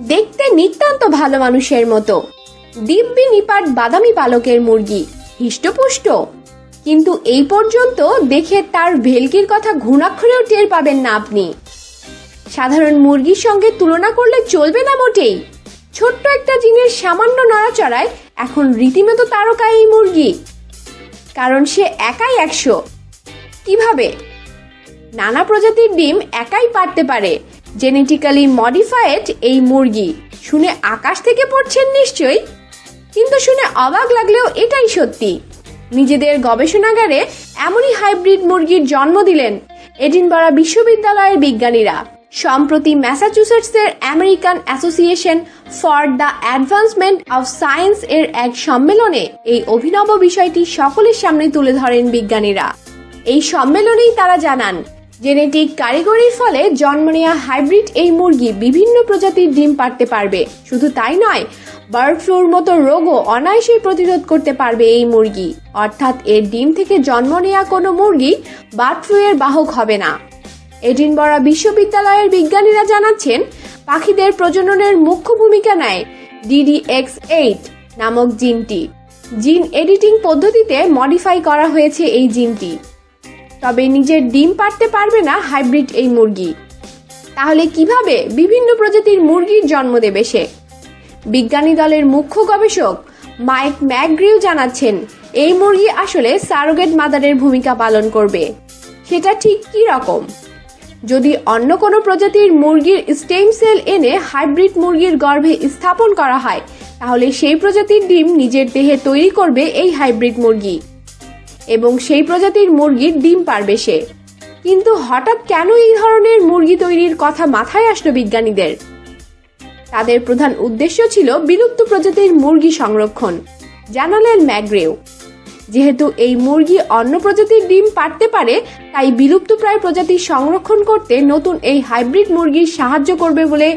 দেখতে নিতান্ত ভালো মানুষের মতো। দিব্যি নিপাট বাদামি পালকের মুরগি, হিষ্টপুষ্ট। কিন্তু এই পর্যন্ত দেখে তার ভেলকির কথা ঘুণাক্ষরেও টের পাবেন না আপনি। সাধারণ মুরগির সঙ্গে তুলনা করলে চলবে না মোটেই। ছোট্ট একটা জিনের সামান্য নড়াচড়ায় এখন রীতিমতো তারকা এই মুরগি। কারণ সে একাই একশো। কীভাবে? নানা প্রজাতির ডিম একাই পারতে পারে। জেনেটিক্যালি মডিফাইড এই মুরগি। শুনে আকাশ থেকে পড়ছেন নিশ্চয়ই, কিন্তু শুনে অবাক লাগলেও এটাই সত্যি। নিজেদের গবেষণাগারে এমনই হাইব্রিড মুরগির জন্ম দিলেন এডিনবরা বিশ্ববিদ্যালয়ের বিজ্ঞানীরা। সম্প্রতি ম্যাসাচুসেটসের American association for the advancement of science এর এক সম্মেলনে এই অভিনব বিষয়টি সকলের সামনে তুলে ধরেন বিজ্ঞানীরা। এই সম্মেলনেই তারা জানান জেনেটিক কারিগরির ফলে জন্ম নেওয়া হাইব্রিড এই মুরগি বিভিন্ন প্রজাতির ডিম পারতে পারবে। শুধু তাই নয় বার্ড ফ্লুর মতো রোগও অনায়াসেই প্রতিরোধ করতে পারবে এই মুরগি। অর্থাৎ এর ডিম থেকে জন্ম নেওয়া কোনো মুরগি বার্ড ফ্লু এর বাহক হবে না। এডিনবরা বিশ্ববিদ্যালয়ের বিজ্ঞানীরা জানাচ্ছেন, পাখিদের প্রজননের মুখ্য ভূমিকা নেয় ডিডিএক্স এইট নামক জিনটি। জিন এডিটিং পদ্ধতিতে মডিফাই করা হয়েছে এই জিনটি। তবে নিজের ডিম পারতে পারবে না হাইব্রিড এই মুরগি। তাহলে কীভাবে বিভিন্ন প্রজাতির মুরগির জন্ম দেবে সে? বিজ্ঞানী দলের মুখ্য গবেষক মাইক ম্যাকগ্রিউ জানাচ্ছেন, এই মুরগি আসলে সারোগেট মাদারের ভূমিকা পালন করবে। সেটা ঠিক কি রকম? যদি অন্য কোনো প্রজাতির মুরগির স্টেম সেল এনে হাইব্রিড মুরগির গর্ভে স্থাপন করা হয়, তাহলে সেই প্রজাতির ডিম নিজের দেহে তৈরি করবে এই হাইব্রিড মুরগি। এবং সেই প্রজাতির মুরগির ডিম পারবে সে। কিন্তু হঠাৎ কেন এই ধরনের মুরগি তৈরির কথা মাথায় আসলো বিজ্ঞানীদের? তাদের প্রধান উদ্দেশ্য ছিল বিলুপ্ত প্রজাতির মুরগি সংরক্ষণ, জানালেন ম্যাগ্রেও যেহেতু এই মুরগি অন্য প্রজাতির ডিম পারতে পারে, তাই বিলুপ্তপ্রায় প্রজাতি সংরক্ষণ করতে নতুন এই হাইব্রিড মুরগি সাহায্য করবে বলে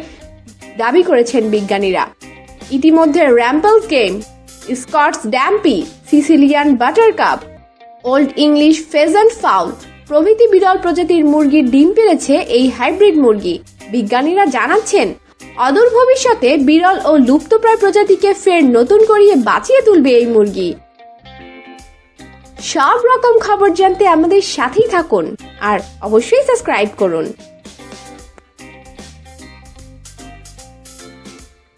দাবি করেছেন বিজ্ঞানীরা। ইতিমধ্যে র্যাম্পল কেম, Scots Dumpy, Sicilian Buttercup Old English Pheasant Fowl প্রভৃতি বিরল প্রজাতির মুরগির ডিম পেরেছে এই হাইব্রিড মুরগি। বিজ্ঞানীরা জানাচ্ছেন, অদূর ভবিষ্যতে বিরল ও লুপ্তপ্রায় প্রজাতিকে ফের নতুন করিয়ে বাঁচিয়ে তুলবে এই মুরগি। সব রকম খবর জানতে আমাদের সাথেই থাকুন, আর অবশ্যই সাবস্ক্রাইব করুন।